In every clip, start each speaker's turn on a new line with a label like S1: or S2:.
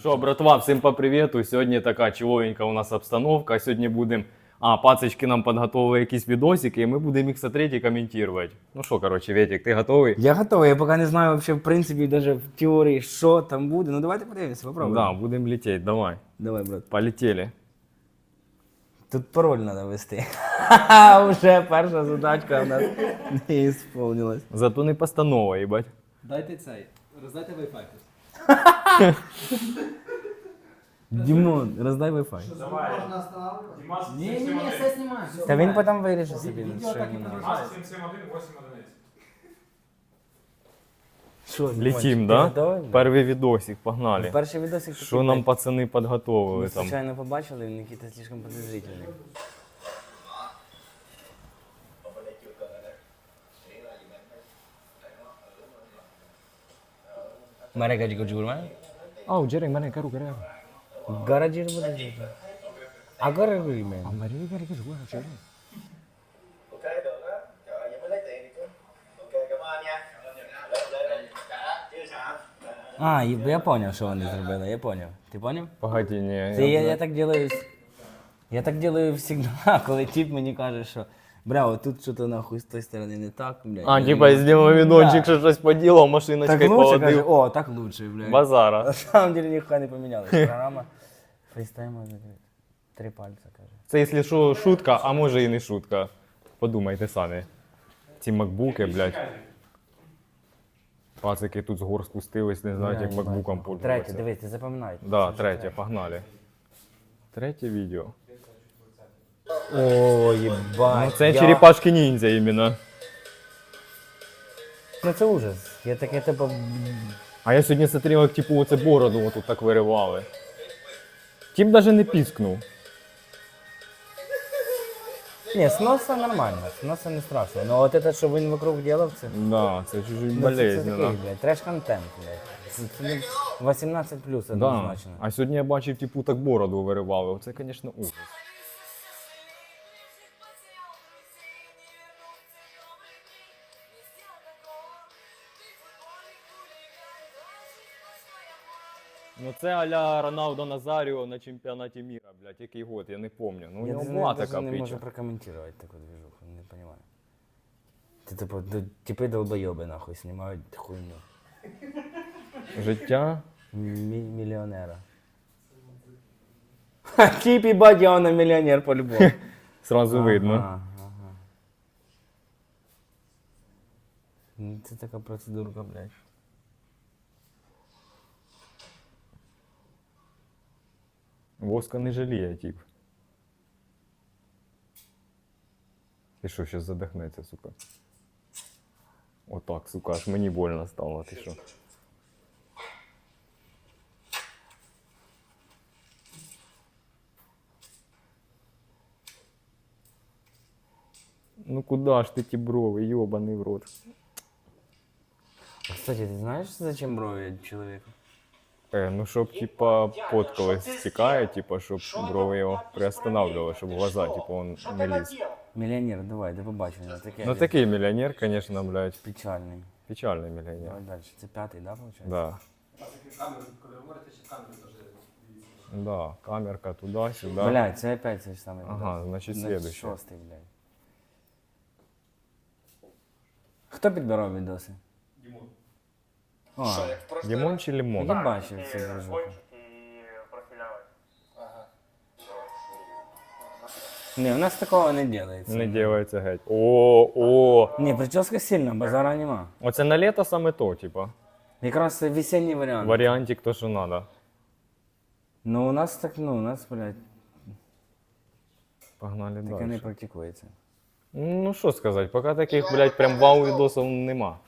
S1: Що, братва, всім по привіту. Сьогодні така чоловенька у нас обстановка. Сьогодні будемо. А, пацочки нам підготували якісь відосики, і ми будемо їх смотреть і коментувати. Ну що, коротше, Вітік, ти готовий?
S2: Я готовий, я поки не знаю вообще, в принципі, даже в теорії, що там буде. Ну давайте подивимося, попробуємо.
S1: Да, будемо лететь, давай.
S2: Давай, брат.
S1: Полетели.
S2: Тут пароль треба ввести. Ха-ха, Уже перша задачка у нас не ісполнилась.
S1: Зато не постанова, їбать.
S3: Дайте цей. Роздайте Wi-Fi.
S2: Дімон, роздай Wi-Fi. Ні, ні, ні, все знімай. Та він потім вирішить собі, що йому треба.
S4: 771, 8 одиниць.
S2: Що, Дімончик,
S1: да?
S2: ти готовий.
S1: Перший відосик, погнали.
S2: Перший відосик
S1: Що нам пацани підготовили там?
S2: случайно побачили, він слишком подозрительний. Мерека джурма?
S1: А, у Джері, мене кару кару.
S2: Гаражі ж буде
S5: được á, trời ơi, vẫn mới lấy tiền đi chứ. Ok, cảm ơn nha. Lên, lên, lên. Chưa sao?
S2: А, я поняв, що вони зробили, я поняв. Ти поняв?
S1: Погоді, ні.
S2: Це я, я так делаю. Я так делаю всегда, коли тип мені каже, що бля, отут щось нахуй з тої сторони не так, бля.
S1: А, типа, знімав відончик, що щось поділав,
S2: так
S1: машиночкою
S2: лучше, каже,
S1: поводив.
S2: о, так лучше, бля.
S1: Базара.
S2: На самом деле ніхуя не помінялась. Програма фейстайма закрита. Три пальця, каже.
S1: Це, якщо що, шутка, а може і не шутка. Подумайте самі. Ці макбуки, блядь. Пацики тут з гор спустились, не знають, як макбуком пользуватися.
S2: Третє, дивись, ти запам'ятай.
S1: Да, третє, погнали. Третє відео.
S2: О, єбать.
S1: Ну, це
S2: я-
S1: черепашки ніндзя іменно.
S2: Ну це ужас. Я таке типу.
S1: А я сьогодні смотрел, як типу оце бороду отут так виривали. Тіп навіть не піскнув.
S2: Ні, з носа нормально, з носа не страшно. Ну от це, що він вокруг делав, це.
S1: Да, це чужий
S2: Ну, це, це такий, блядь, треш-контент, блядь. Це, це 18 плюс
S1: Да.
S2: однозначно.
S1: А сьогодні я бачив, типу, так бороду виривали. Оце, звісно, ужас. Ну це аля Роналдо Назаріо на чемпіонаті міра, блядь, який год, я не пам'ятаю. Ну у
S2: Я
S1: нього була така
S2: не можу
S1: піча.
S2: прокоментувати таку движуху, не понимаю. Ти типу, д- типи долбойоби нахуй знімають хуйню.
S1: Життя.
S2: Мі- мільйонера. Ха, Тип я на мільйонер по-любому.
S1: Сразу видно.
S2: Ага, ага. Ну, Це така процедурка, блядь.
S1: Воска не жаліє, тип. Ти що, щас задихнеться, сука. Отак, сука, аж мені больно стало, ти що. Ну куда ж ти ті брови, йобаний в рот.
S2: Кстати, ти знаєш, зачем брові чоловіка?
S1: Е, ну щоб, типа, пот коли стікає, типа, щоб брови його приостанавливали, щоб глаза, типа, он не ліз.
S2: Мільйонер, давай, до побачення. Таке,
S1: Ну такий мільйонер, конечно, блядь,
S2: Печальний.
S1: печальний мільйонер.
S2: Давай далі. Це п'ятий, да, виходить?
S1: Да. Да, камерка туди-сюди.
S2: Блядь, це опять це ж саме.
S1: Ага, значить, следующий.
S2: Шостий, блядь. Хто підбирав відоси?
S3: Дімон.
S2: О,
S1: Лимон чи
S2: я
S1: лимон?
S2: бачив цю движуху. Ні, у нас такого не делається.
S1: Не дівається геть. О, о.
S2: Ні, прическа сильна, базара нема.
S1: Оце на літо саме то, типа.
S2: Якраз це весенній варіант.
S1: Варіантик то, що надо.
S2: Ну у нас так, ну, у нас, блядь,
S1: Погнали
S2: таке не
S1: далі.
S2: практикується.
S1: Ну що сказати, поки таких, блядь, прям вау відосів нема.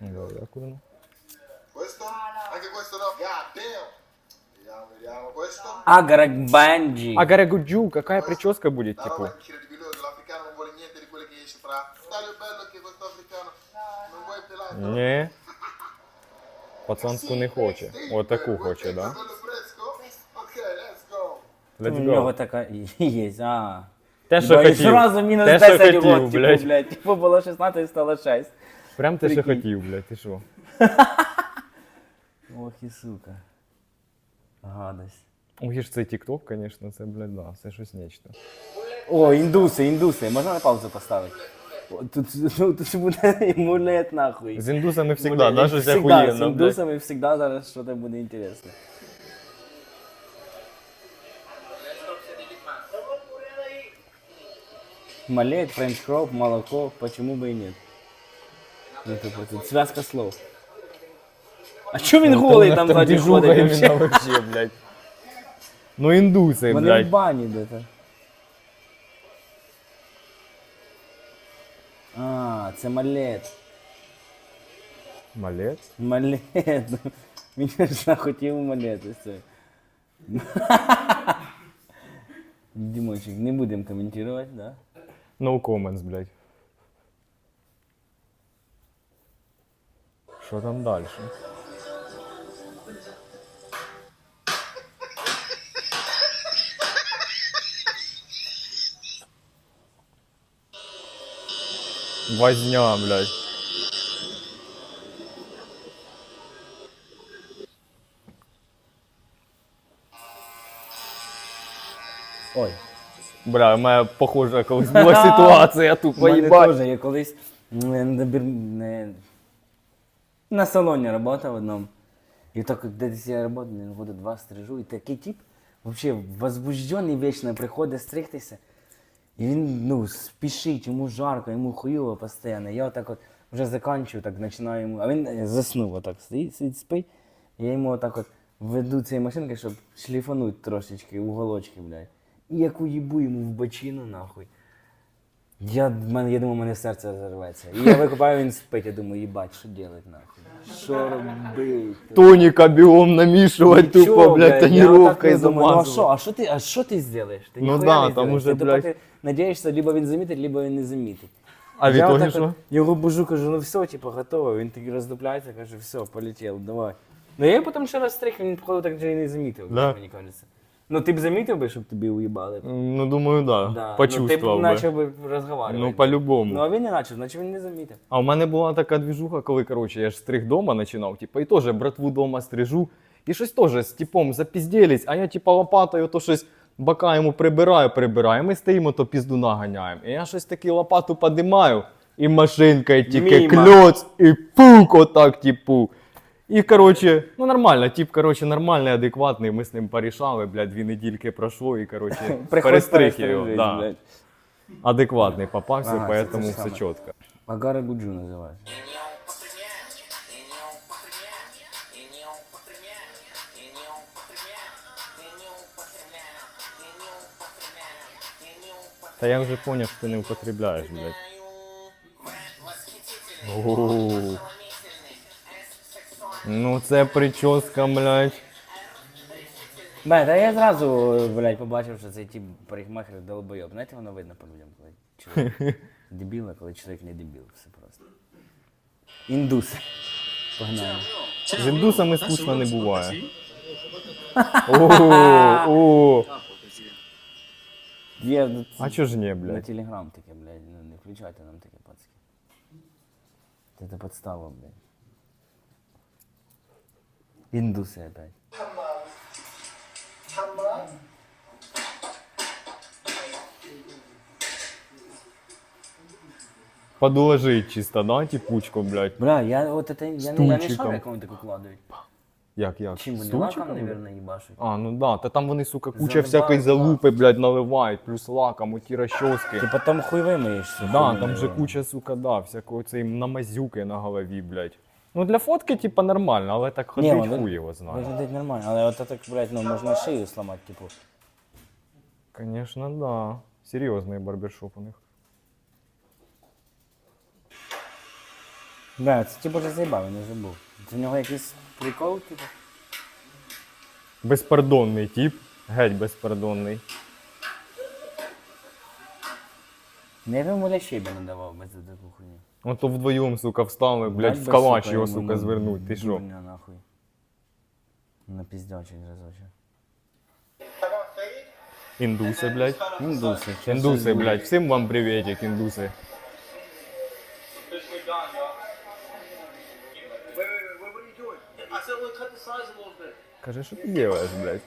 S5: taglie incredibili.
S1: Да, дякую.
S5: Questo? Anche questo no? God damn! Vediamo, vediamo. Questo?
S2: Агарак Банджі.
S1: А Гарагуджу, какая прическа буде,
S5: La
S1: типу?
S5: roba incredibile, l'africano non vuole niente di quello che esce fra. Taglio bello che questo africano non vuoi pelato.
S1: Ні. Пацанську не хоче. Отаку хоче, да?
S5: Quello fresco? Ok, let's go.
S2: У
S1: Let's
S2: нього
S1: go.
S2: така і є, а.
S1: Те, що
S2: Бо і
S1: хотів.
S2: Зразу мінус
S1: Те,
S2: 10
S1: що хотів,
S2: год, типу,
S1: блядь.
S2: блядь. Типу було 16, стало 6.
S1: Прям те, що
S2: Прикинь.
S1: хотів, блядь, ти що?
S2: Ох і сука. Гадость.
S1: Ой, ж це TikTok, звісно, це, блядь, да, це щось нечто.
S2: О, індуси, індуси. Можна на паузу поставити? О, Тут, ну, тут буде мулет нахуй.
S1: З індусами завжди,
S2: Мулет.
S1: щось
S2: Всегда,
S1: охуєнно,
S2: З
S1: блядь.
S2: індусами завжди зараз щось буде інтересне. Малет, френч-кроп, молоко, почему бы и нет? Ну, типу, тут связка слов. А чо він голий там ззаді
S1: движуха
S2: ходить?
S1: іменно
S2: вообще?
S1: вообще, блядь. Ну індуси,
S2: Вони в
S1: блядь.
S2: бані де-то. А, це малет.
S1: Малет?
S2: Малет. Він ж захотів малет ось це. Дімочек, не будемо коментувати, да?
S1: No comments, блядь. Що там далі? Возня, блядь.
S2: Ой.
S1: Бля, у мене похожа колись була ситуація, тупо
S2: У мене
S1: їбать.
S2: теж, я колись на, бір... не... на салоні працював в одному. І так десь я працював, года два стрижу, і такий тип, взагалі возбуждений вічно, приходить стригтися. І він ну, спішить, йому жарко, йому хуйово постійно. Я отак от вже закінчую, так починаю йому. А він е, заснув отак, стоїть, сидить, спить. Я йому отак от веду цією машинкою, щоб шліфануть трошечки уголочки, блядь. І яку їбу йому в бочину, нахуй. Я, в мене, я думаю, мене серце зарветься. І я викупаю, він спить, я думаю, їбать, що делать нахуй? Що робити?
S1: Тоніка біом намішувати, тупо,
S2: Нічого,
S1: блядь,
S2: я отак
S1: тоніровкою
S2: не думаю, Ну а що,
S1: замазувати.
S2: а що ти, а що ти зробиш? Ти
S1: Ну
S2: ніхуя
S1: да,
S2: не
S1: там
S2: зробиш.
S1: уже,
S2: ти,
S1: блядь.
S2: Ти надієшся, либо він замітить, либо він не замітить.
S1: А в
S2: я
S1: ітогі
S2: отак
S1: що?
S2: от Його бужу, кажу, ну все, типу, готово. Він такий роздупляється, каже, все, полетів, давай. Ну я потім ще раз стриг, він походу так вже і не замітив,
S1: Да.
S2: мені кажеться. Ну ти б замітив би, щоб тобі уїбали?
S1: Ну, думаю, да.
S2: Да.
S1: Почувствував
S2: ну, ти б почав би розговорювати.
S1: Ну, по-любому.
S2: Ну, а він не почав, значить він не замітив.
S1: А у мене була така двіжуха, коли, коротше, я ж стриг дома починав, типу, і теж братву дома стрижу. І щось теж з типом запіздєлись, а я типа лопатою то щось бока йому прибираю, прибираю. Ми стоїмо, то пізду наганяємо. І я щось таки лопату подимаю, і машинка тільки
S2: Мімо.
S1: кльоц, і пук отак, типу. І, коротше, ну нормально, тип, коротше, нормальний, адекватний, ми з ним порішали, блядь, дві недільки пройшло, і, коротше, перестриг я його. Да. Адекватний попався,
S2: Ага,
S1: поэтому все
S2: саме.
S1: чітко.
S2: Агара Гуджу називається.
S1: Та я вже поняв, що ти не употребляєш, блядь. Ну це прическа, блядь.
S2: Бля, та я зразу, блядь, побачив, що цей тип парикмахер долбойоб. Знаєте, воно видно по людям, коли чоловік дебіл, а коли чоловік не дебіл. Все просто. Індус. Погнали.
S1: З індусами скучно не буває. О, о.
S2: Є ну,
S1: А чо ж ні,
S2: на
S1: блядь?
S2: телеграм таке, блядь, ну не включайте нам таке пацки. Це подстава, блядь. Індуси опять.
S1: Подложить чисто, да, типучку, блядь.
S2: Бля, я от это, я, не, я не
S1: Стульчиком.
S2: шарю, як вони так укладують.
S1: Як, як?
S2: Чим вони
S1: Стульчиком,
S2: лаком,
S1: блядь?
S2: наверное, їбашуть.
S1: А, ну да, та там вони, сука, куча
S2: Заливають,
S1: всякої
S2: да.
S1: залупи, блядь, наливають, плюс лаком, оті розчоски.
S2: Ти потім хуй вимиєш.
S1: Да, там же куча, сука, да, всякого цей намазюки на голові, блядь. Ну для фотки, типа, нормально, але так ходить
S2: воно-
S1: хуй його знає.
S2: Виглядить нормально, але от так, блядь, ну можна шию сломати, типу.
S1: Конечно, да. Серйозний барбершоп у них.
S2: Бля, це типу вже заїбав, я не забув. Це в нього якийсь прикол, типу.
S1: Безпардонний тип. Геть безпардонний.
S2: Не він лящей би не давав без за таку Он
S1: то вдвоєм, сука, встали, блядь, в калач його, сука, звернуть. Ти що?
S2: Дивня, нахуй. На піздячень разочок.
S1: Індуси, блядь.
S2: Індуси.
S1: чесно, Індуси, блядь. Всім вам приветик, індуси. Кажи, що ти делаєш, блядь.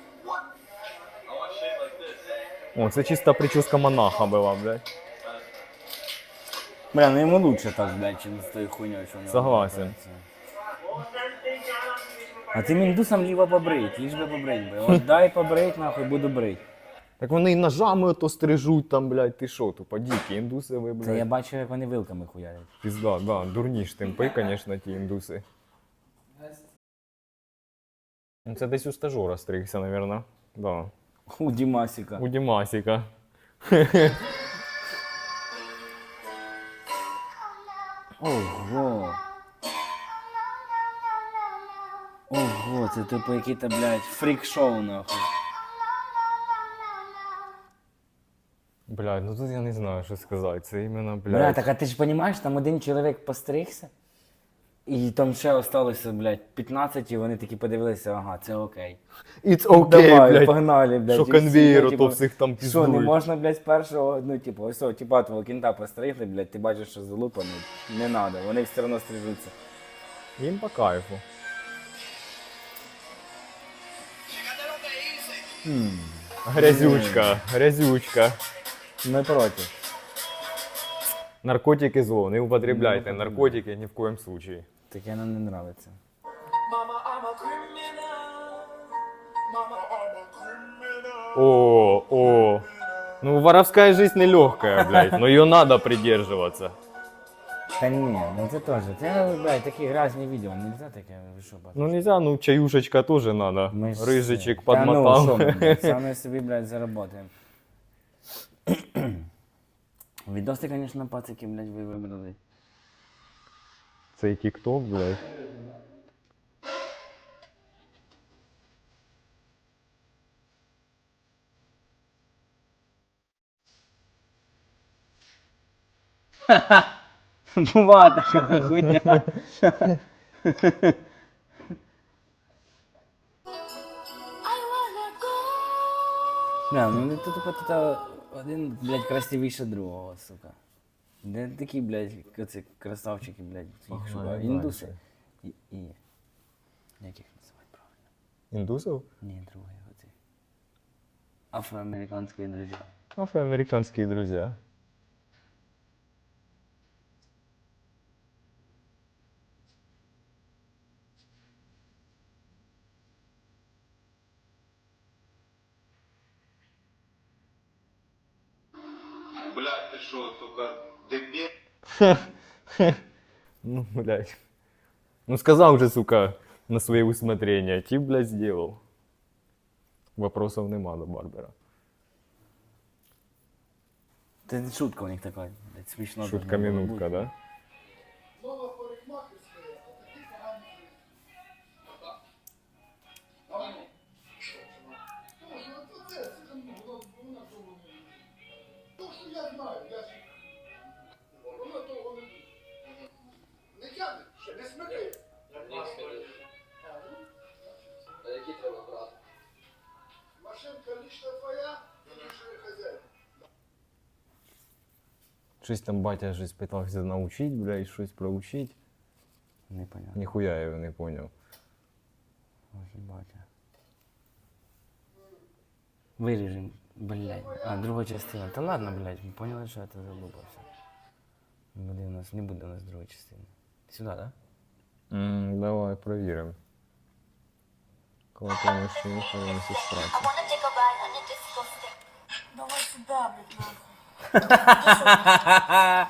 S1: О, це чиста прическа монаха була, блядь.
S2: Бля, ну йому лучше так, блядь, чим з тою хуйньою, що у нього.
S1: Согласен.
S2: А ти міндусам ліво побрить, ліж би побрить би. От дай побрить, нахуй, буду брить.
S1: Так вони і ножами ото стрижуть там, блядь, ти що, тупо дикі індуси ви,
S2: Це я
S1: блядь.
S2: бачу, як вони вилками хуярять.
S1: Пізда, да, дурні ж темпи, звісно, ті індуси. Ну, це десь у стажора стригся, напевно. Да.
S2: У Дімасіка.
S1: У Дімасіка.
S2: Ого. Ого, це типу які-то, блядь, фрік-шоу, нахуй.
S1: Блядь, ну тут я не знаю, що сказати. Це іменно, блядь.
S2: Бля, так а ти ж розумієш, там один чоловік постригся, і там ще осталося, блядь, 15, і вони такі подивилися, ага, це окей.
S1: It's okay,
S2: Давай,
S1: блядь.
S2: погнали, блядь.
S1: Що
S2: і всі,
S1: конвейер
S2: ну, типу,
S1: всіх там
S2: Що, не
S1: піздують.
S2: можна, блядь, з першого, ну, типу, ось, о, типа твого кінта постригли, блядь, ти бачиш, що залупано, не надо, вони все одно стрижуться.
S1: Їм по кайфу. Грязючка, грязючка.
S2: Ми проти.
S1: Наркотики зло, не употребляйте наркотики ні в коєму случаї.
S2: Таке нам не нравиться.
S5: Mama, I'm a criminal. Mama, I'm a criminal.
S1: О, о. Ну, воровская жизнь нелегкая, блядь, но ее надо придерживаться.
S2: Та ні, ну це теж. Це, блядь, такі грязні відео, нельзя таке, ви що, бачите?
S1: Ну нельзя, ну чаюшечка тоже надо.
S2: Ми ж
S1: Рыжичек
S2: це. Та ну, що
S1: подмотал.
S2: ми, блядь, Саме собі, блядь, заработаємо. Відоси, звісно, пацики, блядь, ви вибрали.
S1: Цей тік-ток, блядь.
S2: Бува така хуйня. Да, ну тут типу, тут один, блядь, красивіше другого, сука. Де такі, блядь, оці красавчики, блядь, їх
S1: Погнали
S2: шукаю.
S1: дальше.
S2: Індуси. І, і... Як їх називати правильно?
S1: Індусов?
S2: Ні, другий оці. Афроамериканські друзі.
S1: Афроамериканские друзья.
S5: Блядь, ты что, сука?
S1: Ну, блядь. Ну сказал же, сука, на свое усмотрение. Тип, блядь, сделал. Вопросов нема до Барбера.
S2: Це шутка у них така, блядь, смішно.
S1: Шутка
S2: должно було
S1: минутка,
S2: бути.
S1: да? Щось там батя щось питався научить, блядь, щось проучить.
S2: Непонятно.
S1: Ніхуя я його не поняв.
S2: Боже, батя. Виріжем, блядь. А, друга частина. Та ладно, блядь, ми поняли, що це залупався. Буде у нас, не буде у нас другої частини. Сюди, да?
S1: М, давай провіримо. Колотимо ще не ховаємося з праці.
S6: wanna take a ride on a disco stick.
S7: Давай сюда, блядь, нахуй.
S5: Какая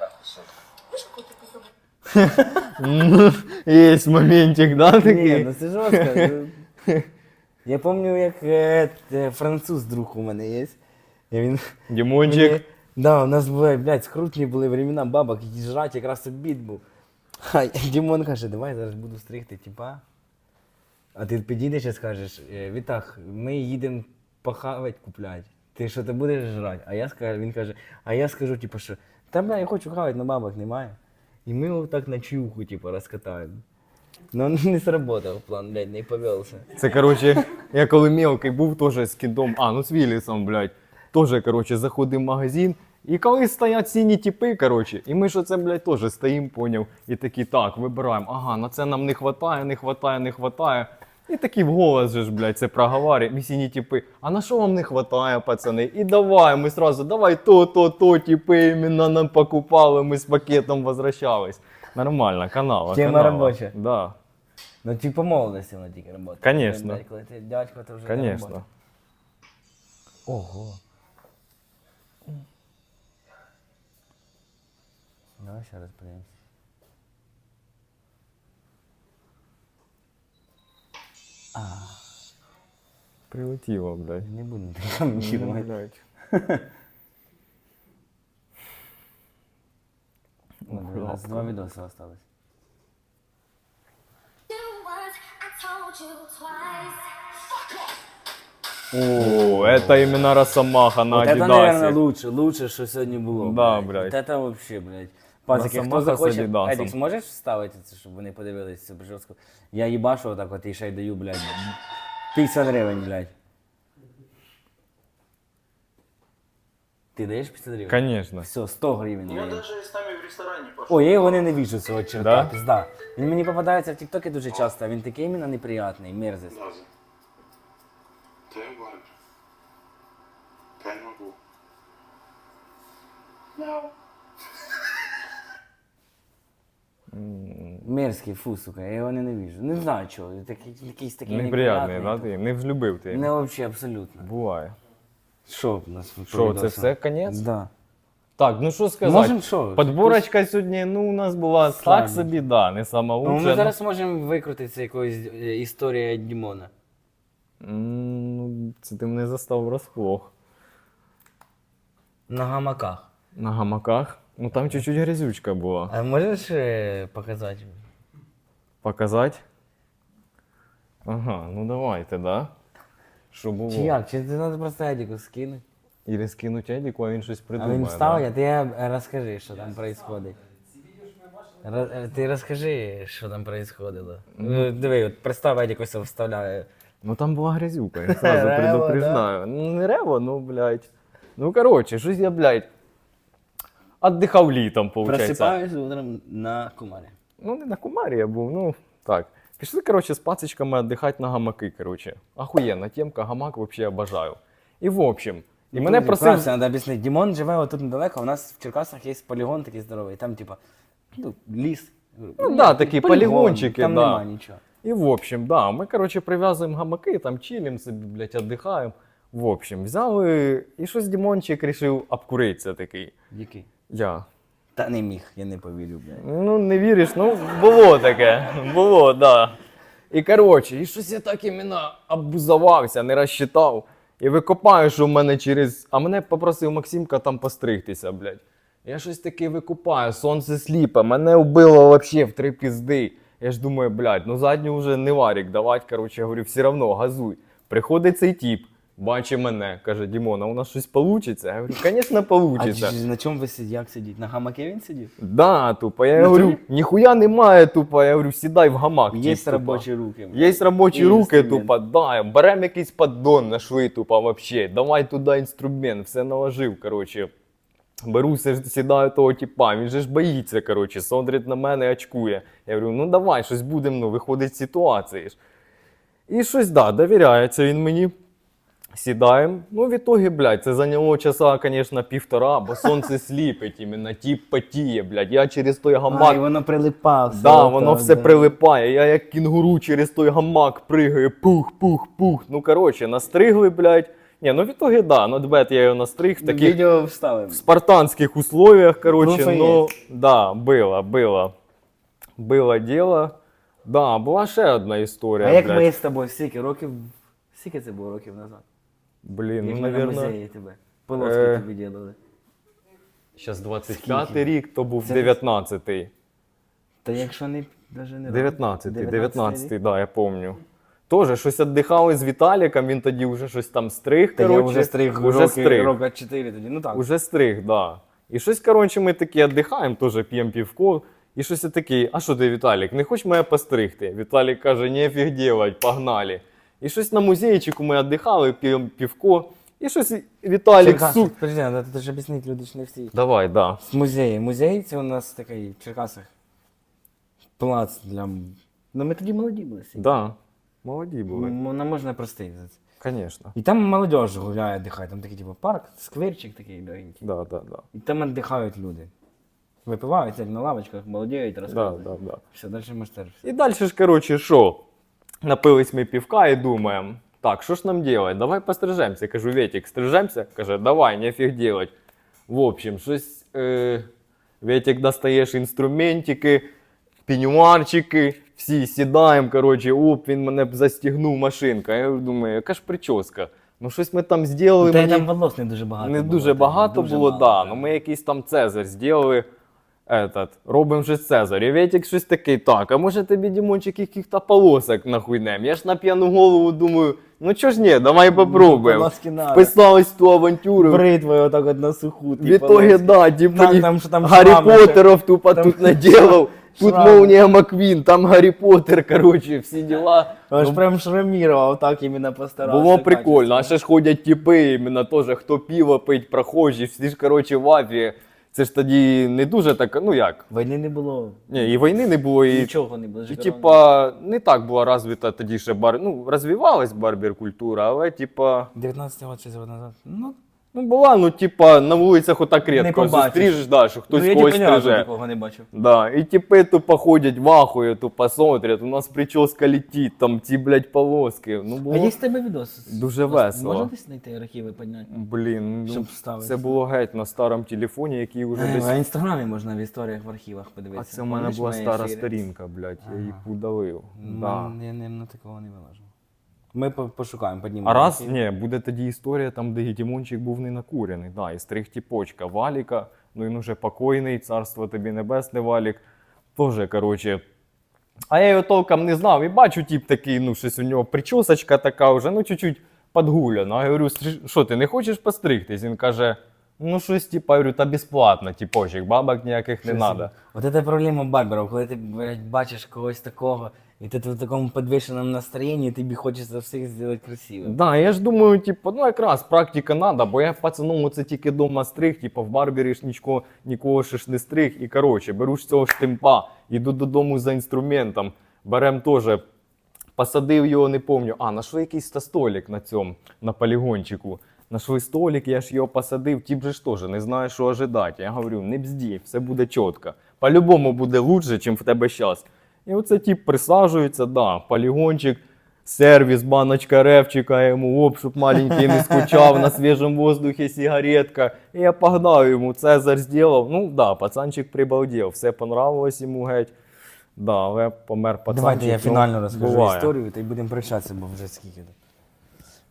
S5: нахуй сотка?
S7: Козел?
S1: Є моментик, да,
S2: Ні,
S1: такий?
S2: ну це жорстко. ну. Я пам'ятаю, як е, те, француз друг у мене є. І він
S1: Дімончик.
S2: Мені- Да, у нас були, блядь, скрутні були времена бабок, і жрать якраз обід був. А Дімон каже, давай зараз буду стригти, типа. А ти підійдеш і скажеш, «Е, Вітах, ми їдемо похавать куплять. Ти що ти будеш жрати? А я скажу, він каже, а я скажу, типу, що та бля, я хочу хавати, но бабок немає. І ми його так на чуху, типу, розкатаємо. Ну не сработав план, блядь, не повелся.
S1: Це, коротше, я коли мелкий був теж з кіндом, а, ну з Вілісом, блядь. Теж, коротше, заходив в магазин І коли стоять сині тіпи, коротше, і ми ж оце, блядь, теж стоїмо, поняв, і такі, так, вибираємо, ага, на це нам не хватає, не хватає, не хватає. І такі в голос же ж, блядь, це проговорюємо, і сині тіпи, а на що вам не хватає, пацани? І давай, ми сразу, давай то, то, то, тіпи, іменно нам покупали, ми з пакетом возвращались. Нормально, канал.
S2: Тема
S1: канала.
S2: робоча.
S1: Да,
S2: Ну, типу, молодості воно тільки робота.
S1: Конечно.
S2: Блядь, Коли ти дядько, то вже не
S1: конечно.
S2: робота.
S1: Ого.
S2: Давай ще раз подивимось.
S1: Прилетіло, блядь.
S2: Не буду там нічого.
S1: Блядь.
S2: У нас два відоси осталось.
S1: О, это именно Росомаха на
S2: Вот это, наверное,
S1: Адидасе.
S2: лучше, лучше, що сьогодні було.
S1: Да,
S2: блядь.
S1: блядь.
S2: Вот это вообще, блядь. Пацики, хто
S1: з
S2: захоче,
S1: Адідасом.
S2: Едік, зможеш вставити це, щоб вони подивилися цю жорстку? Я їбашу отак от і ще й даю, блядь, 50 гривень, блядь. Ти даєш 50 гривень?
S1: Конечно.
S2: Все, 100 гривень.
S5: Я даже с нами в ресторане пошел.
S2: Ой, я його ненавижу, цього черта,
S1: Да?
S2: пізда. Він мені попадається в Тіктокі дуже часто, а він такий іменно неприятний, мерзость.
S4: Лаза. Та я говорю. Я не можу.
S2: Мерзкий, фу, сука, я його ненавижу. Не знаю чого, такий, якийсь такий
S1: Неприятний, да, ти? Не влюбив ти.
S2: Не взагалі, абсолютно.
S1: Буває.
S2: Що в нас?
S1: Що, це все конець?
S2: Да.
S1: Так, ну що сказати.
S2: Можем що?
S1: Подборочка сьогодні, ну, у нас була так собі, да, не сама
S2: Ну, ми зараз можемо викрутитися якоюсь е, історією Дімона.
S1: М, Ну, це ти мене застав врасплох.
S2: На гамаках.
S1: На гамаках. Ну там чуть-чуть грязючка була.
S2: А можеш е, показати?
S1: Показать? Ага, ну давайте, да? Що було?
S2: Чи як? Чи ти треба просто Едіку скинути?
S1: Ілі скинуть Едіку, а він щось
S2: А
S1: придумає.
S2: він встав, а ти е, розкажи, що там відбувається. Е, Ти розкажи, що там відбувалося. Ну, Диви, от представ Едік ось вставляє.
S1: Ну там була грязюка, я сразу
S2: Рево,
S1: предупреждаю. Ну не рево, ну блядь. Ну коротше, щось я, блядь, отдихав літом, получається.
S2: Просипаюся утром на кумарі.
S1: Ну, не на кумарі я був, ну так. Пішли, коротше, з пацичками віддихати на гамаки, коротше. Ахуєнна темка, гамак взагалі обожаю. І в общем, і мене просив.
S2: Правильно, треба об'яснити. Дімон живе отут недалеко, у нас в Черкасах є полігон такий здоровий, там, типа, ну, ліс.
S1: Ну да, такі полігончики,
S2: там
S1: да.
S2: нема нічого.
S1: І в общем, да, ми, коротше, прив'язуємо гамаки, там чилим собі, блядь, віддихаємо. В общем, взяли, і щось Дімончик рішив обкуритися такий.
S2: Який?
S1: Я.
S2: Та не міг, я не повірю, блядь.
S1: Ну, не віриш, ну, було таке. Було, да. І коротше, і щось я так іменно оббузавався, не розчитав. І викопаю, що в мене через. А мене попросив Максимка там постригтися, блядь. Я щось таке викупаю, сонце сліпе, мене вбило вообще в три пізди. Я ж думаю, блядь, ну задню вже не варік давать, коротше, я говорю, все одно газуй. Приходить цей тіп, бачить мене, каже, Дімона, у нас щось получиться? Я говорю, звісно,
S2: А
S1: получиться.
S2: чи- на чому ви сидите? Як сидіть? На гамаке він сидів?
S1: Да, тупо. Я
S2: Ну,
S1: говорю, ніхуя немає, тупо. Я говорю, сідай в гамак.
S2: Є
S1: тіп, тупо.
S2: робочі руки.
S1: Є робочі руки,
S2: інструмент.
S1: тупо, да. Беремо якийсь поддон, нашли, тупо, вообще. Давай туди інструмент, все наложив, коротше. Беру, сідаю того типа, він же ж боїться, коротше, смотрить на мене, очкує. Я говорю, ну давай, щось будемо, ну, виходить з ситуації ж. І щось, да, довіряється він мені. Сідаємо. Ну, в ітогі, блядь, це зайняло часа, звісно, півтора, бо сонце сліпить, іменно тіп потіє, блядь. Я через той гамак
S2: А, і воно прилипав. все
S1: Да, воно все
S2: да.
S1: прилипає. Я як кінгуру через той гамак пригаю, пух, пух, пух. Ну коротше, настригли, блядь. Ні, ну в ітогі, да, нотбет я його настриг в таких
S2: Відео вставимо.
S1: спартанських условиях, коротше,
S2: Пруфи
S1: ну, да, було, було. Було діло. Да, була ще одна історія,
S2: А як
S1: блядь.
S2: ми з тобою стільки років. Скільки це було років назад?
S1: Блін,
S2: Як
S1: ну,
S2: ми на
S1: навірно,
S2: музеї тебе. Полоски
S1: е,
S2: тобі ділили.
S1: зараз 25-й рік, то був
S2: Це
S1: 19-й.
S2: Та якщо не навіть не
S1: 19,
S2: 19-й
S1: 19,
S2: рік.
S1: да, я помню. Тоже щось віддихали з Віталіком, він тоді вже щось там стриг.
S2: Та я
S1: коротше.
S2: вже стриг
S1: уже
S2: роки,
S1: стриг.
S2: рока 4 тоді. Ну так.
S1: Уже стриг, да. І щось, коротше, ми такі віддихаємо, теж п'ємо півко. І щось я такий, а що ти, Віталік, не хочеш мене постригти? Віталік каже, нефіг делать, погнали. І щось на музейчику ми віддихали, п'ємо півко. І щось Віталік
S2: Черкаси,
S1: су.
S2: Подожди, треба ти ж об'яснити, люди ж не всі.
S1: Давай, да.
S2: З музею. Музей це у нас такий в Черкасах. Плац для. м- Ну ми тоді молоді були. всі.
S1: Да. Молоді були.
S2: М, Нам можна простий.
S1: Конечно.
S2: І там молодежь гуляє, дихає, там такий типу парк, скверчик такий легенький.
S1: Да, да, да.
S2: І там віддихають люди. Випивають як на лавочках, молодіють,
S1: Да,
S2: розказують.
S1: да, да.
S2: Все, далі можеш теж.
S1: І далі ж, коротше, що? Напились ми півка і думаємо, так, що ж нам делать? Давай пострижемося. Кажу, Ветик, стрижемося? Каже, давай, нефіг делать. В общем, щось е, Ветик достаєш інструментики, пенюарчики, всі сідаємо, коротше, оп, він мене застігнув машинка. Я думаю, яка ж прическа? Ну щось ми там зробили.
S2: Та
S1: мені-
S2: там волос не дуже багато.
S1: не
S2: було,
S1: дуже багато
S2: дуже
S1: було,
S2: мало,
S1: да. Ну ми якийсь там Цезарь зробили. Этот, робимо. І Вєтік щось такий, так, а може тобі, Дімончик, яких-то полосок нахуйнем? Я ж на п'яну голову думаю, ну чо ж ні, давай попробуємо.
S2: полоски надо.
S1: Вписались в ту авантюру.
S2: Бритвою отак от на суху.
S1: В ітогі, да, типу,
S2: Там- там, там
S1: Гаррі Поттеров тупо
S2: Там-
S1: тут наделав. Тут
S2: Шрами.
S1: Молнія Маквін, там Гаррі Поттер, коротше, всі діла.
S2: Аж
S1: Ну,
S2: прям шрамірував, так іменно постарався.
S1: Було прикольно, а ще ж ходять типи, іменно теж, хто пиво пить, прохожі, всі ж, коротше, в Афі. Це ж тоді не дуже так, ну як.
S2: Війни не було.
S1: Ні, і війни не було, і,
S2: Нічого не було.
S1: і типа, не так була розвита тоді ще бар. Ну, розвивалась барбір-культура, але, типа,
S2: 19 років чи років назад. Ну,
S1: ну була, ну, типа, на вулицях отак рідко
S2: побачиш.
S1: зустріжеш, да, що хтось
S2: ну, я
S1: когось
S2: типу, ні разу
S1: стриже.
S2: такого не бачив.
S1: Да, і типи тупо ходять в ахує, тупо смотрять, у нас прическа летить, там ті, блядь, полоски. Ну, було...
S2: А є з тебе відос?
S1: Дуже весело.
S2: Можна десь знайти архіви підняти?
S1: Блін, ну,
S2: Щоб вставити.
S1: це було геть на старому телефоні, який вже
S2: Е,
S1: десь.
S2: В інстаграмі можна в історіях в архівах подивитися.
S1: А це в мене
S2: Помниш
S1: була
S2: мої
S1: стара
S2: ефіри?
S1: сторінка, блядь, я її
S2: Ага.
S1: удалив. Да.
S2: Ну, Я не, на такого не вилажу. Ми по- пошукаємо, піднімемо.
S1: А раз, ні, буде тоді історія, там, де Гетімончик був не накурений, да, і стриг тіпочка, Валіка, ну він уже покойний, царство тобі небесне, Валік. Тоже, коротше. А я його толком не знав. І бачу, тип такий, ну, щось у нього причосочка така вже, ну, чуть-чуть подгуляна. А я говорю, «Стриж- що ти не хочеш постригтись? Він каже, ну, щось, типа, я говорю, та безплатно, типочек, бабок ніяких не треба.
S2: От це проблема барберів, коли ти блядь, бачиш когось такого, і ти в такому підвищеному настроєнні, тобі хочеться всіх зробити красивим.
S1: Да, я ж думаю, типу, ну якраз практика надо, бо я пацаном оце тільки дома стриг, типу, в барбері ж нічого, нікого ще ж не стриг. І коротше, беру ж цього штимпа, іду додому за інструментом, берем теж, посадив його, не помню. А, знайшли якийсь та столик на цьому, на полігончику. Нашли столик, я ж його посадив, тип же ж теж не знає, що ожидати. Я говорю, не бзді, все буде чітко. По-любому буде лучше, ніж в тебе зараз. І оце тип присаджується, да, полігончик, сервіс, баночка ревчика йому, оп, щоб маленький не скучав, на свіжому воздухі сигаретка. І я погнав йому, Цезарь зробив. Ну да, пацанчик прибалдів, все понравилось йому геть. Да, але помер пацанчик.
S2: Давайте я
S1: ну,
S2: фінально розкажу
S1: буває.
S2: історію, та й будемо прощатися, бо вже скільки. тут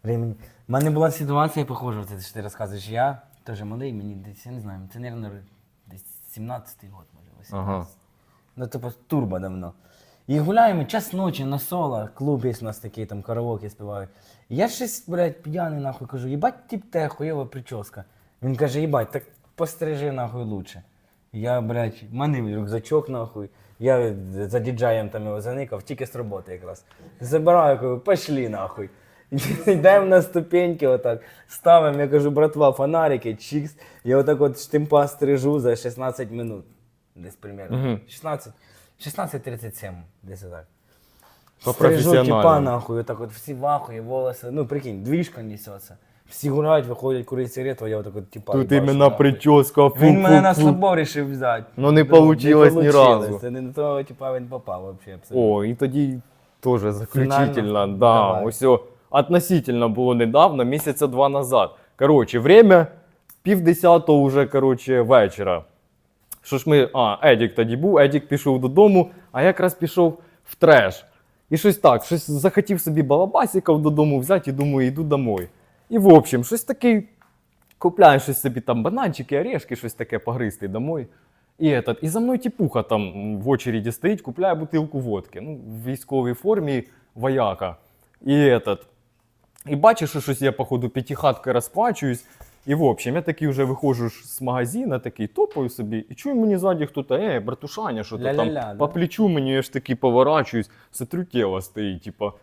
S2: Времени. У мене була ситуація похожа, те, що ти розказуєш. Я теж малий, мені десь, я не знаю, це, мабуть, десь 17-й год, може, 18.
S1: Ага.
S2: Ну, типу, турбо давно. І гуляємо час ночі на соло, клуб є у нас такий, там караоке співають. Я щось, блядь, п'яний нахуй кажу, їбать тип те, хуєва прическа. Він каже, їбать, так пострижи нахуй лучше. Я, блядь, в мене рюкзачок нахуй. Я за діджаєм там його заникав, тільки з роботи якраз. Забираю, кажу, пошли нахуй. Йдемо на ступеньки, отак, ставимо, я кажу, братва, фонарики, чікс. Я отак от штимпа стрижу за 16 минут. Десь примерно. 16, 16.37, десь отак.
S1: По
S2: Стрижу типа нахуй, отак от всі в ахуї, волоси, ну прикинь, двіжка несеться. Всі гуляють, виходять курити сигарету, а я отак от типа.
S1: Тут
S2: їбашу,
S1: іменно
S2: нахуй.
S1: прическа, фу,
S2: Він мене
S1: фу,
S2: на
S1: фу.
S2: слабо вирішив взяти.
S1: Ну, не получилось ні разу.
S2: Це не до того, типа, він попав вообще абсолютно.
S1: О, і тоді теж заключительно,
S2: Фінально?
S1: да,
S2: Давай.
S1: ось о, относительно було недавно, місяця два назад. Коротше, время півдесятого вже, коротше, вечора. Що ж ми, а, Едік тоді був, Едік пішов додому, а якраз пішов в треш. І щось так, щось захотів собі балабасиків додому взяти і думаю, йду домой. І в общем, щось таке, купляю щось собі там бананчики, орешки, щось таке погристи домой. І, этот, і за мною тіпуха там в очереді стоїть, купляє бутилку водки. Ну, в військовій формі вояка. І, этот, і бачиш, що щось я, походу, п'ятихаткою розплачуюсь. І в общем, я такий вже виходжу ж з магазина, такий топаю собі, і чую мені ззаді хто-то, е, братушаня, що то там
S2: да?
S1: по плечу мені я ж такий поворачуюсь, смотрю, тіло стоїть, типа.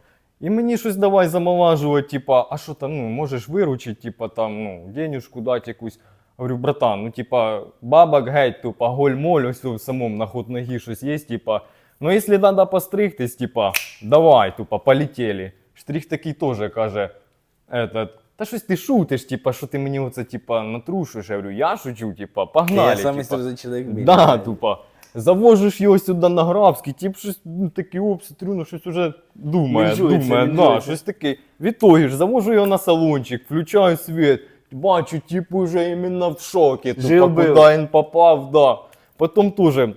S1: І мені щось давай замолажувати, типа, а що там, ну, можеш виручити, типа там, ну, денежку дати якусь. Говорю, братан, ну типа, бабок геть, тупо, голь-моль, ось в самому на ход ноги щось є, типа. Ну, якщо треба постригтись, типа, давай, тупо, полетели. Штрих такий теж каже, этот, та щось ти шутиш, типа, що ти мені оце, типа, натрушиш. Я говорю, я шучу, типа, погнали.
S2: Я
S1: типа.
S2: серйозний чоловік в.
S1: Да, тупо. Завожиш його сюди на Грабський, тип щось ну, такий оп, ну щось уже думає,
S2: Мільжується,
S1: думає, да, щось таке. Відтоді ж завожу його на салончик, включаю світ, бачу, тип уже іменно в шокі,
S2: Жил-был.
S1: куди він попав, да. Потім теж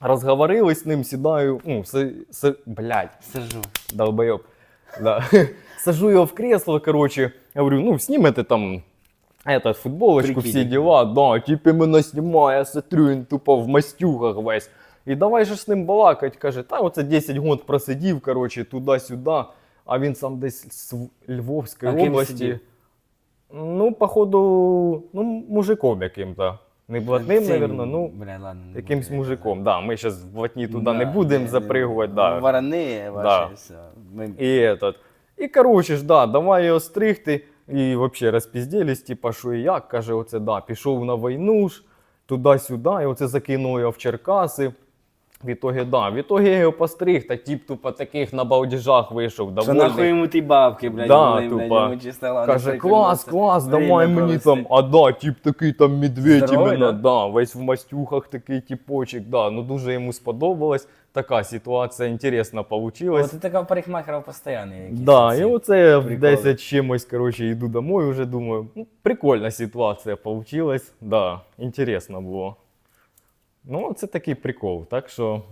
S1: розговорились з ним, сідаю, ну, с, с, блядь,
S2: Сержу.
S1: долбоеб. Да. Сажу его в кресло, короче, говорю, ну, снимете там этот, футболочку,
S2: Прикинь.
S1: все дела, да, типа именно снимаю, я смотрю, він тупо в мастюгах весь. І давай же з ним балакать, каже, та оце 10 год просидів, короче, туди-сюди, а він сам десь з Львовської
S2: А ким
S1: області.
S2: сидів?
S1: Ну, походу, ну, мужиком яким-то. Не блатним,
S2: Цим,
S1: наверное, ну,
S2: Бля, ладно. не
S1: якимсь
S2: буде,
S1: мужиком. Да, ми зараз в блатні туди
S2: да,
S1: не будемо запригувати. Да.
S2: Ну, Ворони ваші,
S1: Да.
S2: все. Ми...
S1: І, этот. і коротше ж, да, давай його стригти. І взагалі розпізділись, типа, що і як, каже, оце да, пішов на війну ж, туди-сюди, і оце закинув його в Черкаси. В ітогі, да, в ітогі я його постриг, та тип тупо таких на балдіжах вийшов.
S2: Що нахуй
S1: довольний.
S2: йому ті бабки, блядь,
S1: Да,
S2: були, блядь,
S1: тупо.
S2: йому чисто ладно
S1: Каже, клас, клас, давай мені
S2: провести.
S1: там, а да, тип такий там медведь
S2: Здоровий,
S1: іменно,
S2: да?
S1: да, весь в мастюхах такий типочек, да, ну дуже йому сподобалось. Така ситуація інтересна получилась.
S2: Ти така парикмахера постійно. якісь
S1: Да,
S2: оці.
S1: і оце я в
S2: приколи.
S1: 10 чимось, коротше, йду домой, вже думаю, ну, прикольна ситуація получилась. Да, інтересно було. Ну, це такий прикол. Так що,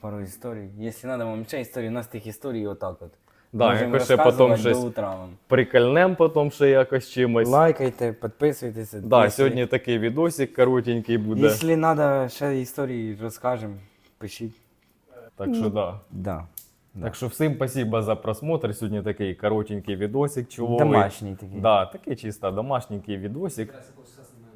S2: Пару історій. Якщо треба вам ще історії, у нас тих історій отак от.
S1: да,
S2: Можемо
S1: якось ще потім
S2: розказувати
S1: щось
S2: до утра вам.
S1: прикольнем потім ще якось чимось.
S2: Лайкайте, підписуйтеся.
S1: Да, сьогодні такий відосик коротенький буде.
S2: Якщо треба ще історії розкажемо, пишіть.
S1: Так що да.
S2: Да.
S1: Так що всім спасибо за просмотр. Сьогодні такий коротенький відосик, чоловік.
S2: Домашній такий.
S1: Да, такий чисто домашненький відосик.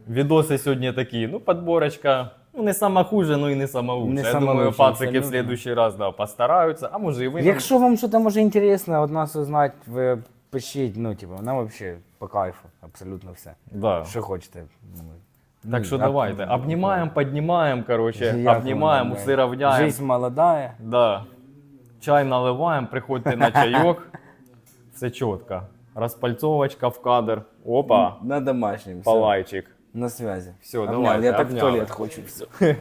S1: Відоси сьогодні такі, ну, подборочка. Ну, не сама хуже, ну і не сама лучша.
S2: Не
S1: Я
S2: сама
S1: думаю,
S2: лучша,
S1: пацики в
S2: абсолютно.
S1: следующий раз да, постараються, а може і ви. нам-
S2: Якщо вам щось може інтересно від нас узнати, ви пишіть, ну, типу, нам взагалі по кайфу, абсолютно все.
S1: Да.
S2: Що хочете. Ну,
S1: Так
S2: ну,
S1: що давайте. Обнімаємо, піднімаємо, короче,
S2: Як
S1: обнімаємо,
S2: воно,
S1: уси
S2: да.
S1: равняємо.
S2: Жизнь молодая.
S1: Да. Чай наливаємо, приходьте на чайок. Все чітко. Розпальцовочка в кадр. Опа,
S2: На домашнем. Все.
S1: палайчик.
S2: На связи.
S1: Все,
S2: Обнял.
S1: давай.
S2: Я так в туалет хочу. Все.